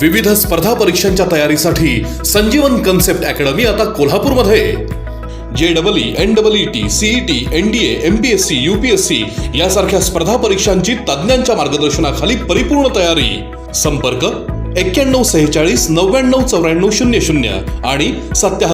विविध स्पर्धा परीक्षांच्या तयारीसाठी संजीवन कन्सेप्ट अकॅडमी आता कोल्हापूरमध्ये. जे double E N double E T C E T N D M P S C U P S C यासारख्या स्पर्धा परीक्षांची तज्ज्ञांच्या मार्गदर्शनाखाली परिपूर्ण तयारी. संपर्क एक्क्याण्णव सेहेचाळीस नव्याण्णव चौऱ्याण्णव शून्य शून्य आणि सत्या